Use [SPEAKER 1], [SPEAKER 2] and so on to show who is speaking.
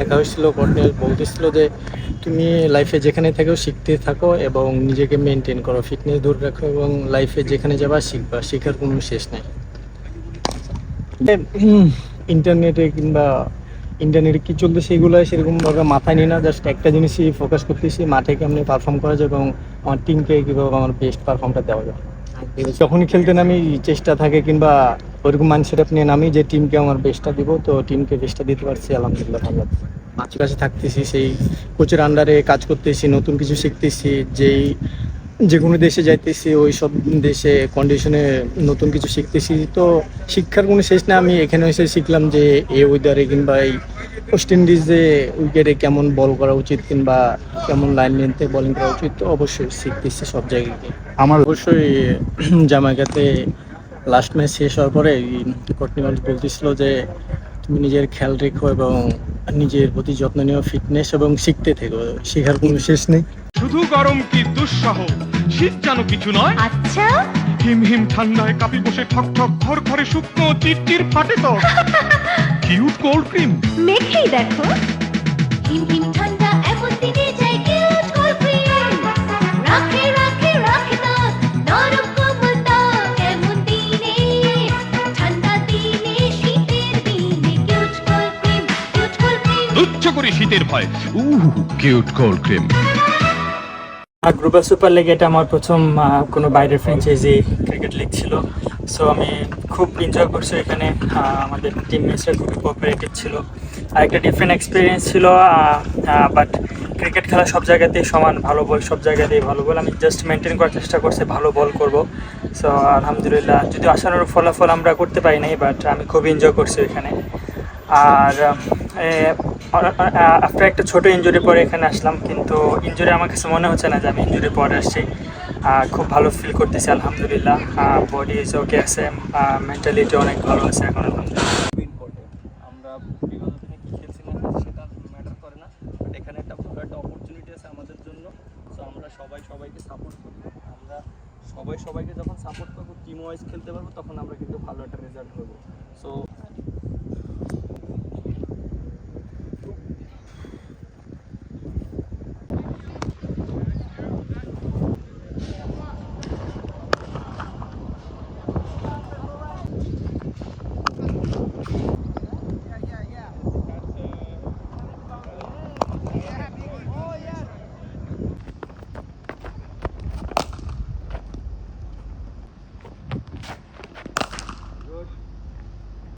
[SPEAKER 1] দেখা হয়েছিল কর্নেল বলতেছিল যে তুমি লাইফে যেখানে থাকো শিখতে থাকো এবং নিজেকে মেনটেন করো। ফিটনেস দূর রাখো এবং লাইফে যেখানে যাবা শিখবা শেখার কোনো শেষ নেই। ইন্টারনেটে কিংবা ইন্টারনেটে কি চলতেছে এগুলো সেরকমভাবে মাথায় নিই না জাস্ট একটা জিনিসই ফোকাস করতেছি মাঠে কেমনি পারফর্ম করা যায় এবং আমার টিমকে কীভাবে আমার বেস্ট পারফর্মটা দেওয়া যায়। যখনই খেলতে নামি চেষ্টা থাকে কিংবা ওরকম মাইন্ডসেট নিয়ে নামি যে টিমকে আমার বেস্টটা দিব তো টিমকে বেস্টটা দিতে পারছি আলহামদুলিল্লাহ ভালো কাছে থাকতেছি সেই কোচের আন্ডারে কাজ করতেছি নতুন কিছু শিখতেছি যেই যে কোনো দেশে যাইতেছি ওই সব দেশে কন্ডিশনে নতুন কিছু শিখতেছি তো শিক্ষার কোনো শেষ না আমি এখানে এসে শিখলাম যে এই ওয়েদারে কিংবা এই ওয়েস্ট ইন্ডিজে উইকেটে কেমন বল করা উচিত কিংবা কেমন লাইন লেনতে বলিং করা উচিত তো অবশ্যই শিখতেছি সব জায়গায়।
[SPEAKER 2] আমার
[SPEAKER 1] অবশ্যই জামাইকাতে লাস্ট ম্যাচ শেষ হওয়ার পরে কর্টিমাল বলতেছিল যে তুমি নিজের খেয়াল রেখো এবং নিজের প্রতি যত্ন নিও ফিটনেস এবং শিখতে থেকো। শেখার কোনো শেষ নেই।
[SPEAKER 3] শুধু গরম কি দুঃসহ? শীত যেন কিছু নয়।
[SPEAKER 4] আচ্ছা।
[SPEAKER 3] হিম হিম ঠান্ডায় কাপি বসে ঠক ঠক ঘর ঘরে শুকনো চিরচির ফাটে তো। কিউট কোল্ড ক্রিম
[SPEAKER 4] মেখেই দেখো। হিম হিম ঠান্ডা এমন দিনে
[SPEAKER 3] তুচ্ছ করে শীতের ভয়। উহ কিউট কোল্ড ক্রিম
[SPEAKER 1] আর গ্রুপার সুপার লিগ এটা আমার প্রথম কোনো বাইরের ফ্র্যাঞ্চাইজি ক্রিকেট লিগ ছিল। সো আমি খুব এনজয় করছি এখানে। আমাদের টিমমেটসরা খুবই কোঅপারেটিভ ছিল। আর একটা ডিফারেন্ট এক্সপিরিয়েন্স ছিল বাট ক্রিকেট খেলা সব জায়গাতেই সমান, ভালো বল সব জায়গাতেই ভালো বল আমি জাস্ট মেনটেন করার চেষ্টা করছি, ভালো বল করব। সো আলহামদুলিল্লাহ, যদি আসানোর ফলাফল আমরা করতে পারি নাই বাট আমি খুব এনজয় করছি এখানে। আর আফটার একটা ছোট ইঞ্জুরি পরে এখানে আসলাম, কিন্তু ইঞ্জুরি আমার কাছে মনে হচ্ছে না যে আমি ইঞ্জুরি পরে আসছি। খুব ভালো ফিল করতেছি, আলহামদুলিল্লাহ। বডি ইজ ওকে আছে মেন্টালিটি অনেক ভালো আছে এখন আমরা খেলছিলাম সেটা করে না বাট এখানে একটা একটা অপরচুনিটি আছে আমাদের জন্য। সো আমরা সবাই সবাইকে সাপোর্ট করি আমরা সবাই সবাইকে যখন সাপোর্ট করব টিম ওয়াইজ খেলতে পারব, তখন আমরা কিন্তু ভালো একটা রেজাল্ট করব সো